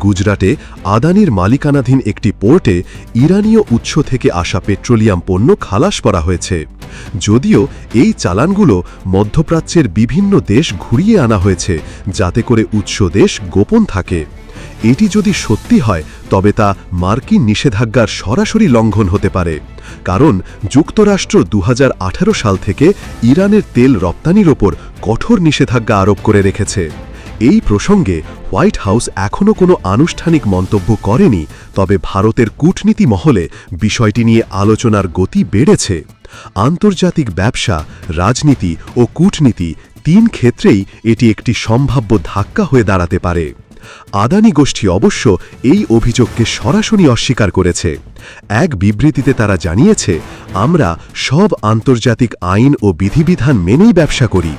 গুজরাটে আদানির মালিকানাধীন একটি পোর্টে ইরানীয় উৎস থেকে আসা পেট্রোলিয়াম পণ্য খালাস করা হয়েছে। যদিও এই চালানগুলো মধ্যপ্রাচ্যের বিভিন্ন দেশ ঘুরিয়ে আনা হয়েছে, যাতে করে উৎস দেশ গোপন থাকে। এটি যদি সত্যি হয়, তবে তা মার্কিন নিষেধাজ্ঞার সরাসরি লঙ্ঘন হতে পারে। কারণ যুক্তরাষ্ট্র দু হাজার আঠারো সাল থেকে ইরানের তেল রপ্তানির ওপর কঠোর নিষেধাজ্ঞা আরোপ করে রেখেছে। এই প্রসঙ্গে হোয়াইট হাউস এখনও কোনো আনুষ্ঠানিক মন্তব্য করেনি, তবে ভারতের কূটনীতি মহলে বিষয়টি নিয়ে আলোচনার গতি বেড়েছে। আন্তর্জাতিক ব্যবসা, রাজনীতি ও কূটনীতি তিন ক্ষেত্রেই এটি একটি সম্ভাব্য ধাক্কা হয়ে দাঁড়াতে পারে। আদানি গোষ্ঠী অবশ্য এই অভিযোগকে সরাসরি অস্বীকার করেছে। এক বিবৃতিতে তারা জানিয়েছে, আমরা সব আন্তর্জাতিক আইন ও বিধিবিধান মেনেই ব্যবসা করি।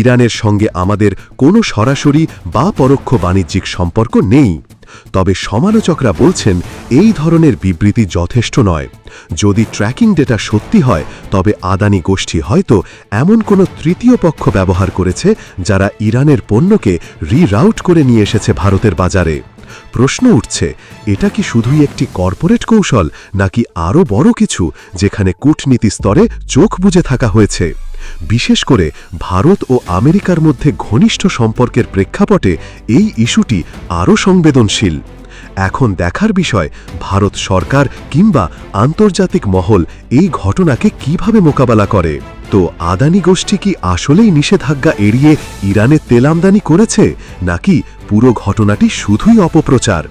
ইরানের সঙ্গে আমাদের কোনো সরাসরি বা পরোক্ষ বাণিজ্যিক সম্পর্ক নেই। তবে সমালোচকরা বলছেন, এই ধরনের বিবৃতি যথেষ্ট নয়। যদি ট্র্যাকিং ডেটা সত্যি হয়, তবে আদানি গোষ্ঠী হয়তো এমন কোনো তৃতীয় পক্ষ ব্যবহার করেছে যারা ইরানের পণ্যকে রিরাউট করে নিয়ে এসেছে ভারতের বাজারে। প্রশ্ন উঠছে, এটা কি শুধুই একটি কর্পোরেট কৌশল, নাকি আরও বড় কিছু, যেখানে কূটনীতি স্তরে চোখ বুজে থাকা হয়েছে? বিশেষ করে ভারত ও আমেরিকার মধ্যে ঘনিষ্ঠ সম্পর্কের প্রেক্ষাপটে এই ইস্যুটি আরও সংবেদনশীল। এখন দেখার বিষয়, ভারত সরকার কিংবা আন্তর্জাতিক মহল এই ঘটনাকে কীভাবে মোকাবেলা করে? তো আদানি গোষ্ঠী কি আসলেই নিষেধাজ্ঞা এড়িয়ে ইরানে তেল আমদানি করেছে, নাকি পুরো ঘটনাটি শুধুই অপপ্রচার?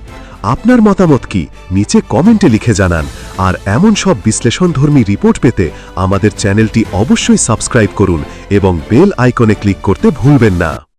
আপনার মতামত কি? নিচে কমেন্টে লিখে জানান। আর এমন সব বিশ্লেষণধর্মী রিপোর্ট পেতে আমাদের চ্যানেলটি অবশ্যই সাবস্ক্রাইব করুন এবং বেল আইকনে ক্লিক করতে ভুলবেন না।